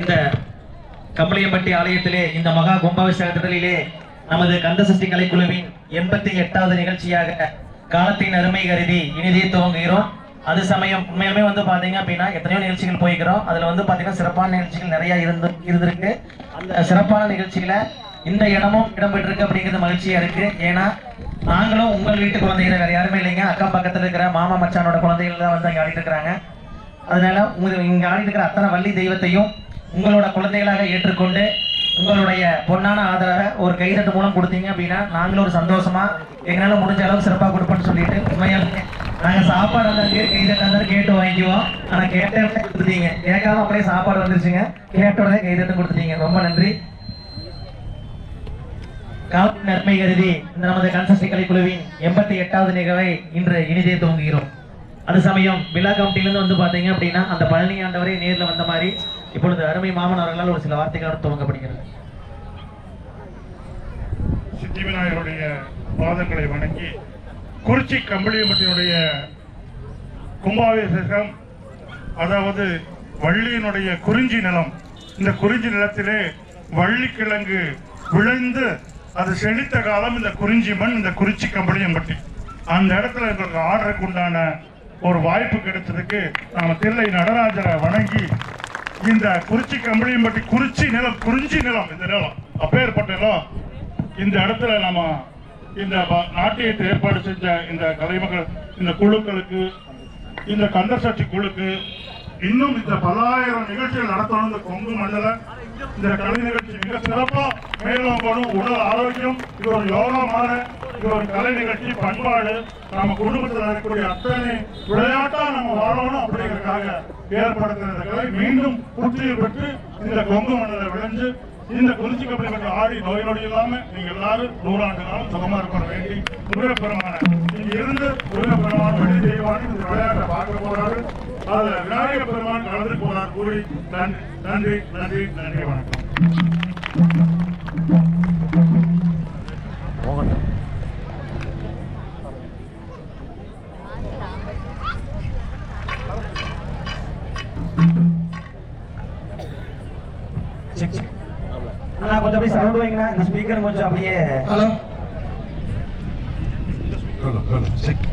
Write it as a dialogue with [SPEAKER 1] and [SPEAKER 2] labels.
[SPEAKER 1] இந்த கம்பளியம்பட்டி ஆலயத்திலே இந்த மகா கும்பாபிஷேகத்திலே நமது கந்தசஷ்டி கலைக்குழுவின் எண்பத்தி எட்டாவது நிகழ்ச்சியாக காலத்தின் அருமை கருதி இனிதே துவங்குகிறோம். அது சமயம் உண்மையுமே வந்து பாத்தீங்க அப்படின்னா எத்தனையோ நிகழ்ச்சிகள் போய்க்கிறோம். அதுல வந்து பாத்தீங்கன்னா சிறப்பான நிகழ்ச்சிகள் நிறைய இருந்து இருந்திருக்கு. அந்த சிறப்பான நிகழ்ச்சியில இந்த இடமும் இடம்பெற்றிருக்கு அப்படிங்கிறது மகிழ்ச்சியா இருக்கு. ஏன்னா நாங்களும் உங்கள் வீட்டு குழந்தைகளை வேற யாருமே இல்லைங்க. அக்கம் பக்கத்துல இருக்கிற மாமா மச்சானோட குழந்தைகள் தான் வந்து அங்கே ஆடிட்டு இருக்கிறாங்க. அதனால உங்கள் இங்க ஆடிட்டு இருக்கிற அத்தனை வள்ளி தெய்வத்தையும் உங்களோட குழந்தைகளாக ஏற்றுக்கொண்டு உங்களுடைய பொன்னான ஆதரவை ஒரு கைதட்டு மூலம் கொடுத்தீங்க அப்படின்னா நாங்களும் ஒரு சந்தோஷமா எங்களால முடிஞ்ச அளவுக்கு சிறப்பாக கொடுப்போம்னு சொல்லிட்டு உண்மையாலுமே நாங்க சாப்பாடு வந்து கைதட்டு இருந்தாலும் கேட்டு வாங்கிக்குவோம். ஆனா கேட்ட உடனே கொடுத்துட்டீங்க. கேட்காம அப்படியே சாப்பாடு வந்துருச்சுங்க. கேட்ட உடனே கைதட்டு கொடுத்துட்டீங்க. ரொம்ப நன்றி. காப்பின் நன்மை கருதி இந்த நமது கன்சஸ்டி கலைக்குழுவின் எண்பத்தி எட்டாவது நிகழ்வை இன்று இனிதே துவங்குகிறோம். அது சமயம் விழா கமிட்டிலேருந்து வந்து பார்த்தீங்க அப்படின்னா அந்த பழனி ஆண்டவரை நேரில் வந்த மாதிரி இப்பொழுது அருமை மாமன் அவர்களால் ஒரு சில வார்த்தைகளோடு துவங்கப்படுகிறது.
[SPEAKER 2] சித்தி விநாயகருடைய பாதங்களை வணங்கி குறிச்சி கம்பளியம்பட்டினுடைய கும்பாபிஷேகம் அதாவது வள்ளியினுடைய குறிஞ்சி நிலம் இந்த குறிஞ்சி நிலத்திலே வள்ளிக்கிழங்கு விளைந்து அது செழித்த காலம் இந்த குறிஞ்சி மண் இந்த குறிச்சி கம்பளியம்பட்டி அந்த இடத்துல எங்களுக்கு ஆர்டருக்கு உண்டான ஒரு வாய்ப்பு கிடைச்சதுக்கு நாம தில்லை நடராஜரை வணங்கி இந்த குறிச்சி கம்பளியம்பட்டி குறிச்சி நிலம் குறிஞ்சி நிலம் இந்த நிலம் அப்பேற்பட்ட நிலம் இந்த இடத்துல நம்ம இந்த நாட்டியத்தை ஏற்பாடு செஞ்ச இந்த கலைமகள் இந்த குழுக்களுக்கு இந்த கந்தசக்தி குழுக்கு இன்னும் இந்த பல்லாயிரம் நிகழ்ச்சிகள் நடத்தணும் இந்த கொங்கு மண்டல. இந்த கலை நிகழ்ச்சி மிக சிறப்பா மேலோங்கணும் உடல் ஆரோக்கியம் இது ஒரு யோகமான இது ஒரு கலை நிகழ்ச்சி பண்பாடு நம்ம குடும்பத்தில் இருக்கக்கூடிய அத்தனை விளையாட்டா நம்ம வாழணும் அப்படிங்கறதுக்காக ஏற்படுத்துகிற இந்த கலை. மீண்டும் புத்துயிர் பெற்று இந்த கொங்கு மண்டல விளைஞ்சு இந்த குறிச்சி கப்பலை பற்றி ஆடி நோய் நொடி இல்லாம நீங்க எல்லாரும் நூறாண்டு காலம் சுகமா இருக்க வேண்டி முருகப்பெருமான இங்க இருந்து முருகப்பெருமான வழி தெய்வானு இந்த விளையாட்டை பார்க்க போறாரு. அதுல விநாயக பெருமான் கலந்து போறார். கூறி நன்றி நன்றி நன்றி நன்றி வணக்கம்.
[SPEAKER 1] அண்ணா கொஞ்சம் அப்படியே சவுண்ட் வைங்கண்ணா. இந்த ஸ்பீக்கர் கொஞ்சம் அப்படியே
[SPEAKER 3] ஹலோ. Hello hello check